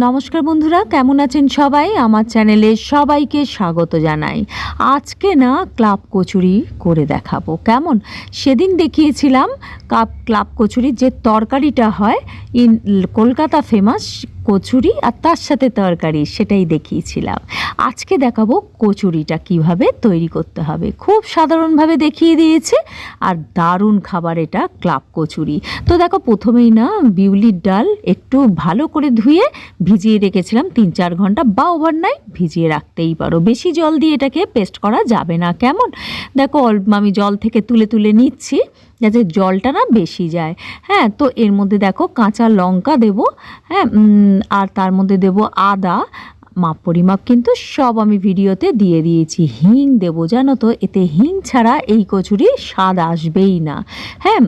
নমস্কার বন্ধুরা, কেমন আছেন সবাই? আমার চ্যানেলে সবাইকে স্বাগত জানাই। আজকে না ক্লাব কচুরি করে দেখাবো। কেমন? সেদিন দেখিয়েছিলাম কাপ, ক্লাব কচুরির যে তরকারিটা হয়, ইন, কলকাতা ফেমাস কচুরি আর তার সাথে তরকারি, সেটাই দেখিয়েছিলাম। আজকে দেখাবো কচুরিটা কীভাবে তৈরি করতে হবে। খুব সাধারণভাবে দেখিয়ে দিয়েছে, আর দারুণ খাবার এটা ক্লাব কচুরি। তো দেখো, প্রথমেই না বিউলির ডাল একটু ভালো করে ধুয়ে ভিজিয়ে রেখেছিলাম তিন চার ঘণ্টা, বা ওভার ওভারনাইট ভিজিয়ে রাখতেই পারো। বেশি জল দিয়ে এটাকে পেস্ট করা যাবে না। কেমন? দেখো আমি জল থেকে তুলে তুলে নিচ্ছি। যাতে জলটা না বেশি যায়। হ্যাঁ তো এর মধ্যে দেখো কাঁচা লঙ্কা দেব হ্যাঁ আর তার মধ্যে দেব আদা মাপ পরিমাপ কিন্তু সব আমি ভিডিওতে দিয়ে দিয়েছি। হিং দেবো, জানো তো? এতে হিং ছাড়া এই কচুরি স্বাদ আসবেই না। হ্যাঁ?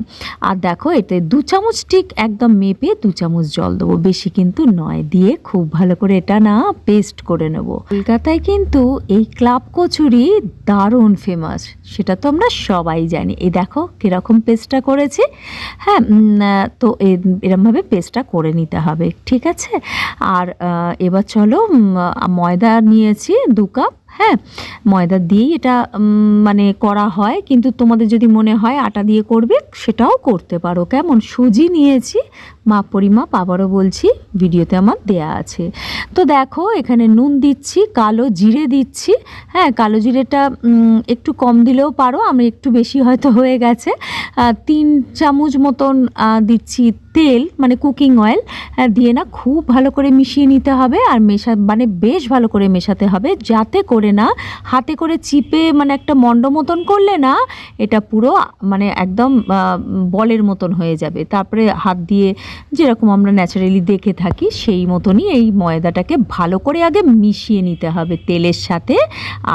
আর দেখো, এতে দু চামচ ঠিক একদম মেপে দু চামচ জল দেবো। বেশি কিন্তু নয়। দিয়ে খুব ভালো করে এটা না পেস্ট করে নেব। কলকাতায় কিন্তু এই ক্লাব কচুরি দারুণ ফেমাস। সেটা তো আমরা সবাই জানি। এই দেখো, কীরকম পেস্টটা করেছি। হ্যাঁ তো এরমভাবে পেস্টটা করে নিতে হবে। ঠিক আছে? আর এবার চলো ময়দা নিয়েছি দু কাপ। হ্যাঁ ময়দা দিয়েই এটা মানে করা হয়। কিন্তু তোমাদের যদি মনে হয় আটা দিয়ে করবে, সেটাও করতে পারো। কেমন? সুজি নিয়েছি মাপ পরিমাপ আবারও বলছি, ভিডিওতে আমার দেয়া আছে। তো দেখো, এখানে নুন দিচ্ছি, কালো জিরে দিচ্ছি। হ্যাঁ কালো জিরেটা একটু কম দিলেও পারো, আমি একটু বেশি হয়তো হয়ে গেছে। তিন চামচ মতন দিচ্ছি তেল মানে কুকিং অয়েল। দিয়ে না খুব ভালো করে মিশিয়ে নিতে হবে, আর মেশা মানে বেশ ভালো করে মেশাতে হবে, যাতে করে না, হাতে করে চিপে মানে একটা মণ্ড মতন করলে না, এটা পুরো মানে একদম বলের মতন হয়ে যাবে। তারপরে হাত দিয়ে যেরকম আমরা ন্যাচারালি দেখে থাকি, সেই মতনই এই ময়দাটাকে ভালো করে আগে মিশিয়ে নিতে হবে তেলের সাথে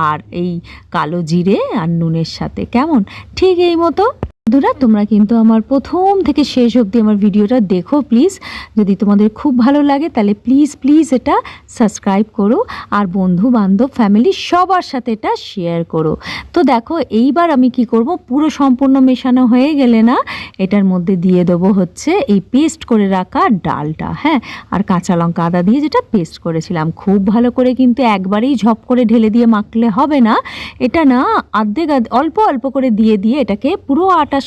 আর এই কালো জিরে আর নুনের সাথে। কেমন? ঠিক এই মতো। বন্ধুরা, তোমরা কিন্তু আমার প্রথম থেকে শেষ অবধি আমার ভিডিওটা দেখো প্লিজ যদি তোমাদের খুব ভালো লাগে, তাহলে প্লিজ প্লিজ এটা সাবস্ক্রাইব করো আর বন্ধু বান্ধব ফ্যামিলি সবার সাথে এটা শেয়ার করো। তো দেখো, এইবার আমি কি করব? পুরো সম্পূর্ণ মেশানো হয়ে গেলে না এটার মধ্যে দিয়ে দেবো হচ্ছে এই পেস্ট করে রাখা ডালটা হ্যাঁ? আর কাঁচা লঙ্কা আদা দিয়ে যেটা পেস্ট করেছিলাম। খুব ভালো করে কিন্তু একবারেই ঝপ করে ঢেলে দিয়ে মাখলে হবে না। এটা না আর্ধেক অল্প অল্প করে দিয়ে দিয়ে এটাকে পুরো আটার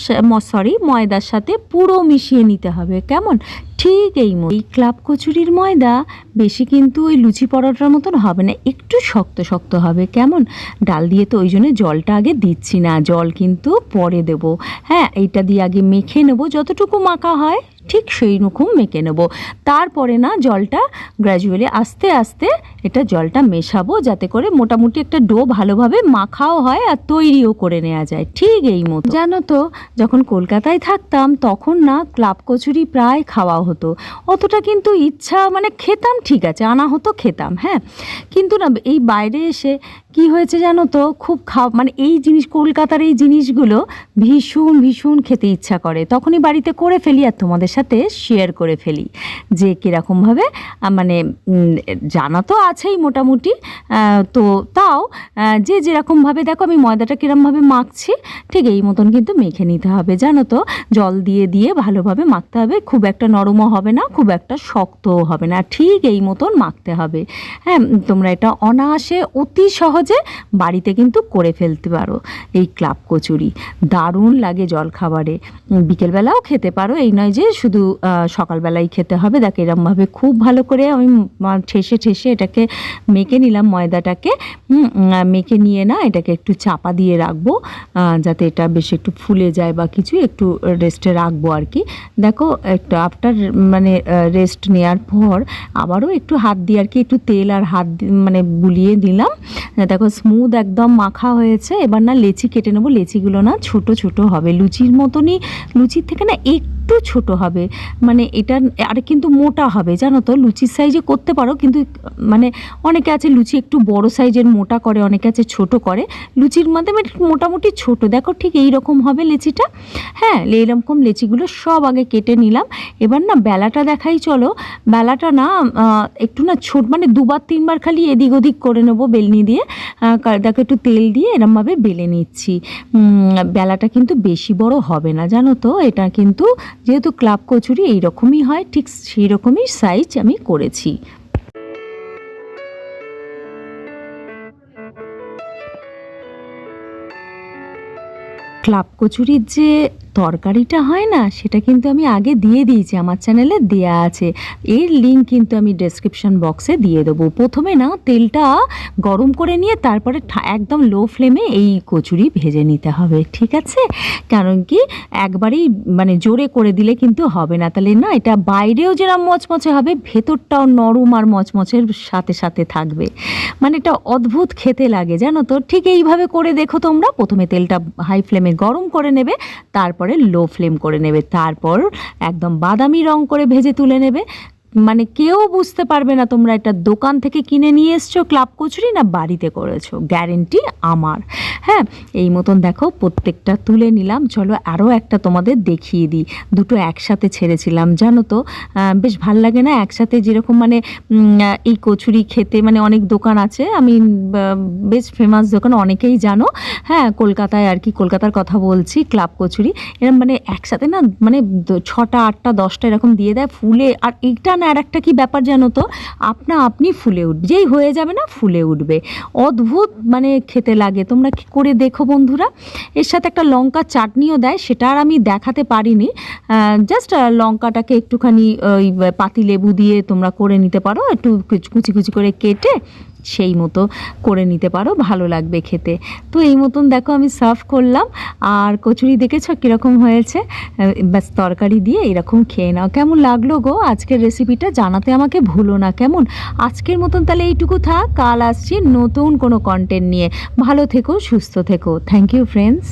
সরি ময়দার সাথে পুরো মিশিয়ে নিতে হবে। কেমন? ঠিক এই এই ক্লাব কচুরির ময়দা বেশি কিন্তু ওই লুচি পরোটার মতন হবে না, একটু শক্ত শক্ত হবে। কেমন? ডাল দিয়ে তো ওই জন্য জলটা আগে দিচ্ছি না, জল কিন্তু পরে দেব। হ্যাঁ এইটা দিয়ে আগে মেখে নেব, যতটুকু মাখা হয়। ঠিক সেই রকম মেখে নেব। তারপরে না জলটা গ্র্যাজুয়ালি আস্তে আস্তে এটা জলটা মেশাবো যাতে করে মোটামুটি একটা ডো ভালোভাবে মাখাও হয় আর তৈরিও করে নেওয়া যায়। ঠিক এই মতো। জানো তো, যখন কলকাতায় থাকতাম তখন না ক্লাব কচুরি প্রায় খাওয়া হতো। অতটা কিন্তু ইচ্ছা মানে খেতাম ঠিক আছে, আনা হতো খেতাম হ্যাঁ। কিন্তু না এই বাইরে এসে কি হয়েছে জানো তো? খুব খাওয়া মানে এই জিনিস কলকাতার এই জিনিসগুলো ভীষণ ভীষণ খেতে ইচ্ছা করে। তখনই বাড়িতে করে ফেলি আর তোমাদের সাথে শেয়ার করে ফেলি যে কীরকমভাবে মানে জানা তো আছেই মোটামুটি। তো তাও যে যেরকমভাবে দেখো আমি ময়দাটা কীরমভাবে মাখছি, ঠিক এই মতন কিন্তু মেখে নিতে হবে। জানো তো, জল দিয়ে দিয়ে ভালোভাবে মাখতে হবে। খুব একটা নরমও হবে না, খুব একটা শক্তও হবে না। ঠিক এই মতন মাখতে হবে। হ্যাঁ তোমরা এটা অনায়াসে অতি সহজে বাড়িতে কিন্তু করে ফেলতে পারো। এই ক্লাব কচুরি, দারুণ লাগে জল খাবারে বিকেলবেলাও খেতে পারো, এই নয় যে শুধু সকালবেলাই খেতে হবে। দেখ, এরমভাবে খুব ভালো করে আমি ঠেসে ঠেসে এটাকে মেখে নিলাম ময়দাটাকে। মেখে নিয়ে না এটাকে একটু চাপা দিয়ে রাখব যাতে এটা বেশ একটু ফুলে যায় বা কিছু একটু রেস্টে রাখব আর কি। দেখো, একটু আফটার মানে রেস্ট নেওয়ার পর আবারও একটু হাত দিয়ে আর কি, একটু তেল আর হাত মানে বুলিয়ে দিলাম। দেখো স্মুথ একদম মাখা হয়েছে। এবার না লেচি কেটে নেব। লেচিগুলো না ছোট ছোট হবে। লুচির মতনই, লুচির থেকে না একটু ছোট হবে। মানে এটা আর কিন্তু মোটা হবে, জানো তো? লুচির সাইজে করতে পারো, কিন্তু মানে অনেকে আছে লুচি একটু বড় সাইজের মোটা করে, অনেকে আছে ছোট করে। লুচির মাধ্যমে মোটামুটি ছোট। দেখো ঠিক এই রকম হবে লেচিটা। হ্যাঁ এইরকম লেচিগুলো সব আগে কেটে নিলাম। এবার না বেলাটা দেখাই, চলো। বেলাটা না একটু না ছোট মানে দুবার তিনবার খালি এদিক ওদিক করে নেব বেলনি দিয়ে। দেখো একটু তেল দিয়ে এরমভাবে বেলে নিচ্ছি। বেলাটা কিন্তু বেশি বড় হবে না, জানো তো? এটা কিন্তু যেহেতু ক্লাব কচুরি এই রকমই হয়, ঠিক সেই রকমই সাইজ আমি করেছি। ক্লাব কচুরির যে তরকারিটা হয় না, সেটা কিন্তু আমি আগে দিয়ে দিয়েছি, আমার চ্যানেলে দেয়া আছে। এর লিঙ্ক কিন্তু আমি ডেসক্রিপশন বক্সে দিয়ে দেবো। প্রথমে না, তেলটা গরম করে নিয়ে তারপরে একদম লো ফ্লেমে এই কচুরি ভেজে নিতে হবে, ঠিক আছে? কারণ কি, একবারেই মানে জোরে করে দিলে কিন্তু হবে না। তাহলে না, এটা বাইরেও যেরকম মচমচে হবে, ভেতরটাও নরম আর মচমচের সাথে সাথে থাকবে। মানে এটা অদ্ভুত খেতে লাগে, জানো তো? ঠিক এইভাবে করে দেখো তোমরা। প্রথমে তেলটা হাই ফ্লেমে গরম করে নেবে, তারপরে লো ফ্লেম করে নেবে। তারপর একদম বাদামি রং করে ভেজে তুলে নেবে। মানে কেউ বুঝতে পারবে না তোমরা এটা দোকান থেকে কিনে নিয়ে এসছো, ক্লাব কচুরি না বাড়িতে করেছ। গ্যারেন্টি আমার। হ্যাঁ এই মতন দেখো প্রত্যেকটা তুলে নিলাম। চলো আরও একটা তোমাদের দেখিয়ে দিই। দুটো একসাথে ছেড়েছিলাম, জানো তো? বেশ ভালো লাগে না একসাথে যেরকম মানে এই কচুরি খেতে মানে অনেক দোকান আছে। আমি বেশ ফেমাস দোকান, অনেকেই জানো। হ্যাঁ কলকাতায় আর কি, কলকাতার কথা বলছি, ক্লাব কচুরি। এরকম মানে একসাথে না মানে ছটা, আটটা, দশটা এরকম দিয়ে দেয় ফুলে। আর এইটা না আর একটা কী ব্যাপার জানো তো? আপনা আপনি ফুলে উঠবে যেই হয়ে যাবে না ফুলে উঠবে। অদ্ভুত মানে খেতে লাগে। তোমরা কি করে দেখো বন্ধুরা? এর সাথে একটা লঙ্কা চাটনিও দেয়, সেটা আর আমি দেখাতে পারিনি। জাস্ট লঙ্কাটাকে একটুখানি ওই পাতি লেবু দিয়ে তোমরা করে নিতে পারো। একটু কুচি কুচি করে কেটে সেই মতো করে নিতে পারো, ভালো লাগবে খেতে। তো এই মতন দেখো আমি সার্ভ করলাম। আর কচুরি দেখেছ কীরকম হয়েছে? ব্যাস তরকারি দিয়ে এরকম খেয়ে নাও। কেমন লাগল গো আজকের রেসিপিটা জানাতে আমাকে ভুলো না, কেমন? আজকের মতন তাহলে এইটুকু থাক। কাল আসছি নতুন কোনো কন্টেন্ট নিয়ে। ভালো থেকো, সুস্থ থেকো। Thank you friends